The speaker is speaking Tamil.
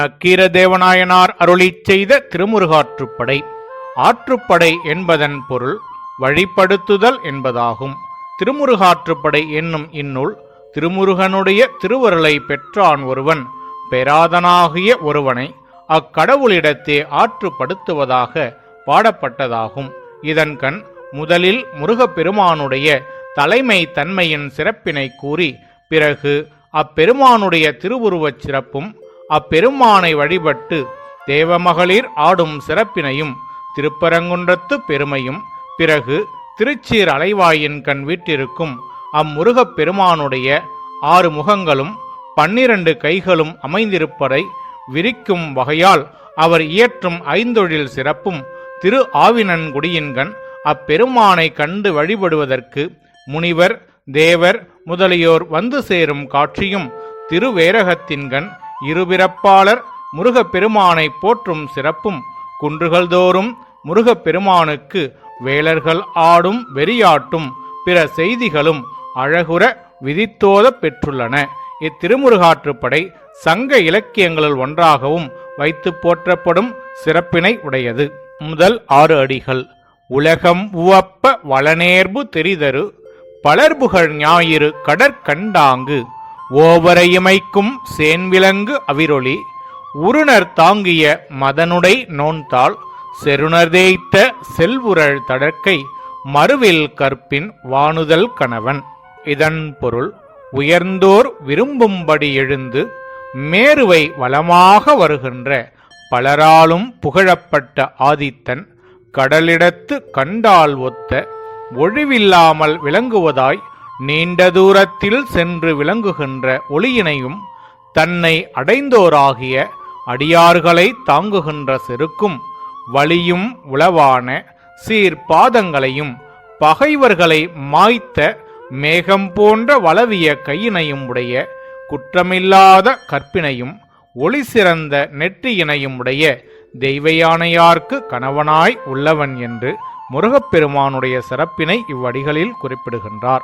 நக்கீரதேவநாயனார் அருளி செய்த திருமுருகாற்றுப்படை. ஆற்றுப்படை என்பதன் பொருள் வழிப்படுத்துதல் என்பதாகும். திருமுருகாற்றுப்படை என்னும் இந்நூல் திருமுருகனுடைய திருவருளை பெற்றான் ஒருவன் பெறாதனாகிய ஒருவனை அக்கடவுளிடத்தே ஆற்றுப்படுத்துவதாக பாடப்பட்டதாகும். இதன்கண் முதலில் முருகப்பெருமானுடைய தலைமை தன்மையின் சிறப்பினை கூறி பிறகு அப்பெருமானுடைய திருவுருவச் சிறப்பும் அப்பெருமானை வழிபட்டு தேவமகளிர் ஆடும் சிறப்பினையும் திருப்பரங்குன்றத்து பெருமையும் பிறகு திருச்சீர் அலைவாயின் கண் வீட்டிருக்கும் அம்முருகப் பெருமானுடைய ஆறு முகங்களும் பன்னிரண்டு கைகளும் அமைந்திருப்பதை விரிக்கும் வகையால் அவர் இயற்றும் ஐந்தொழில் சிறப்பும் திரு ஆவினன்குடியின்கண் அப்பெருமானை கண்டு வழிபடுவதற்கு முனிவர் தேவர் முதலியோர் வந்து சேரும் காட்சியும் திருவேரகத்தின்கண் இருபிறப்பாளர் முருகப்பெருமானை போற்றும் சிறப்பும் குன்றுகள் தோறும் முருகப்பெருமானுக்கு வேலர்கள் ஆடும் வெறியாட்டும் பிற செய்திகளும் அழகுற விதித்தோத பெற்றுள்ளன. இத்திருமுருகாற்றுப்படை சங்க இலக்கியங்களுள் ஒன்றாகவும் வைத்து போற்றப்படும் சிறப்பினை உடையது. முதல் ஆறு அடிகள். உலகம் உவப்ப வளநேர்பு தெரிதரு. பலர்புகழ் ஞாயிறு கடற்கண்டாங்கு. ஓவரையுமைக்கும் சேன்விலங்கு அவிரொளி உருணர் தாங்கிய மதனுடை நோன்தாள் செருணர் தேய்த்த செல்வுரள் தடற்கை மறுவில் கற்பின் வானுதல் கணவன். இதன் பொருள் உயர்ந்தோர் விரும்பும்படி எழுந்து மேருவை வளமாக வருகின்ற பலராலும் புகழப்பட்ட ஆதித்தன் கடலிடத்து கண்டால் ஒத்த ஒழிவில்லாமல் விளங்குவதாய் நீண்ட தூரத்தில் சென்று விளங்குகின்ற ஒளியினையும் தன்னை அடைந்தோராகிய அடியார்களை தாங்குகின்ற செருக்கும் வலியும் உளவான சீர்பாதங்களையும் பகைவர்களை மாய்த்த மேகம் போன்ற வளவிய கையினையும் உடைய குற்றமில்லாத கற்பினையும் ஒளி சிறந்த நெற்றியினையும் உடைய தெய்வயானையார்க்கு கணவனாய் உள்ளவன் என்று முருகப்பெருமானுடைய சிறப்பினை இவ்வடிகளில் குறிப்பிடுகின்றார்.